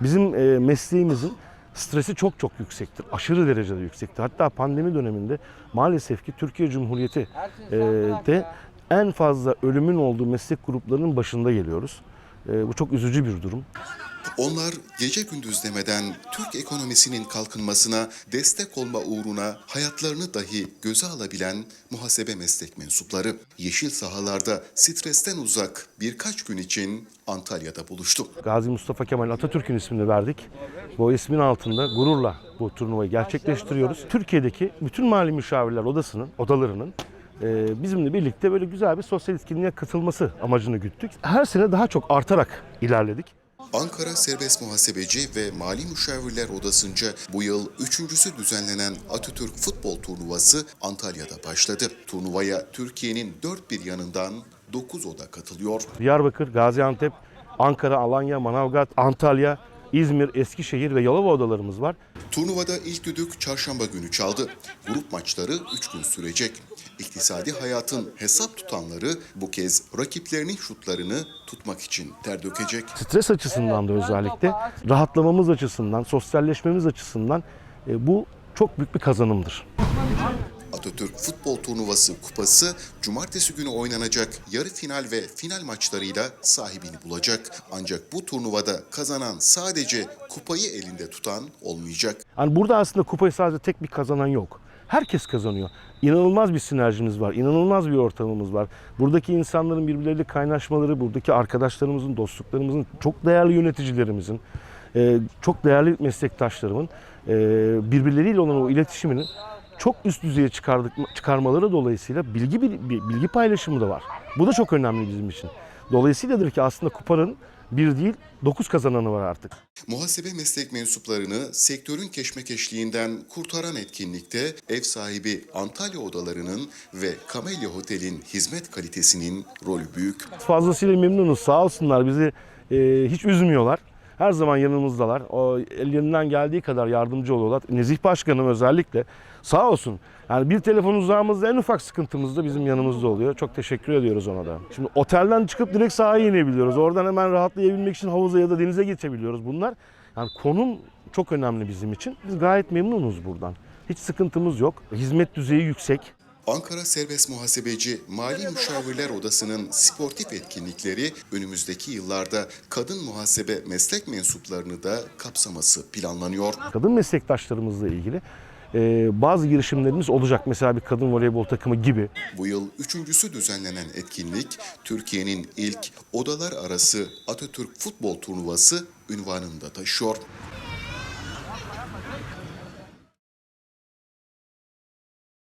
Bizim e, mesleğimizin stresi çok çok yüksektir. Aşırı derecede yüksektir. Hatta pandemi döneminde maalesef ki Türkiye Cumhuriyeti e, de en fazla ölümün olduğu meslek gruplarının başında geliyoruz. E, bu çok üzücü bir durum. Onlar gece gündüz demeden Türk ekonomisinin kalkınmasına destek olma uğruna hayatlarını dahi göze alabilen muhasebe meslek mensupları. Yeşil sahalarda stresten uzak birkaç gün için Antalya'da buluştu. Gazi Mustafa Kemal Atatürk'ün ismini verdik. Bu ismin altında gururla bu turnuvayı gerçekleştiriyoruz. Türkiye'deki bütün mali müşavirler odasının, odalarının bizimle birlikte böyle güzel bir sosyal etkinliğe katılması amacını güttük. Her sene daha çok artarak ilerledik. Ankara Serbest Muhasebeci ve Mali Müşavirler Odası'nca bu yıl üçüncüsü düzenlenen Atatürk Futbol Turnuvası Antalya'da başladı. Turnuvaya Türkiye'nin dört bir yanından 9 oda katılıyor. Diyarbakır, Gaziantep, Ankara, Alanya, Manavgat, Antalya, İzmir, Eskişehir ve Yalova odalarımız var. Turnuvada ilk düdük çarşamba günü çaldı. Grup maçları 3 gün sürecek. İktisadi hayatın hesap tutanları bu kez rakiplerinin şutlarını tutmak için ter dökecek. Stres açısından da özellikle rahatlamamız açısından, sosyalleşmemiz açısından e, bu çok büyük bir kazanımdır. Atatürk Futbol Turnuvası kupası cumartesi günü oynanacak yarı final ve final maçlarıyla sahibini bulacak. Ancak bu turnuvada kazanan sadece kupayı elinde tutan olmayacak. Yani burada aslında kupayı sadece tek bir kazanan yok. Herkes kazanıyor. İnanılmaz bir sinerjimiz var, inanılmaz bir ortamımız var. Buradaki insanların birbirleriyle kaynaşmaları, buradaki arkadaşlarımızın, dostluklarımızın, çok değerli yöneticilerimizin, e, çok değerli meslektaşlarımın e, birbirleriyle olan o iletişimini çok üst düzeye çıkardık, çıkarmaları dolayısıyla bilgi bilgi paylaşımı da var. Bu da çok önemli bizim için. Dolayısıyladır ki aslında kupanın bir değil dokuz kazananı var artık. Muhasebe meslek mensuplarını sektörün keşmekeşliğinden kurtaran etkinlikte ev sahibi Antalya odalarının ve Kamelya Otel'in hizmet kalitesinin rolü büyük. Fazlasıyla memnunuz. Sağ olsunlar bizi e, hiç üzmüyorlar. Her zaman yanımızdalar. O ellerinden geldiği kadar yardımcı oluyorlar. Nezih Başkanım özellikle sağ olsun. Yani bir telefon uzağımızda en ufak sıkıntımız da bizim yanımızda oluyor. Çok teşekkür ediyoruz ona da. Şimdi otelden çıkıp direkt sahaya inebiliyoruz. Oradan hemen rahatlayabilmek için havuza ya da denize geçebiliyoruz. Bunlar yani konum çok önemli bizim için. Biz gayet memnunuz buradan. Hiç sıkıntımız yok. Hizmet düzeyi yüksek. Ankara Serbest Muhasebeci Mali Müşavirler Odası'nın sportif etkinlikleri önümüzdeki yıllarda kadın muhasebe meslek mensuplarını da kapsaması planlanıyor. kadın meslektaşlarımızla ilgili e, bazı girişimlerimiz olacak. Mesela bir kadın voleybol takımı gibi. Bu yıl üçüncüsü düzenlenen etkinlik Türkiye'nin ilk odalar arası Atatürk Futbol Turnuvası ünvanını da taşıyor.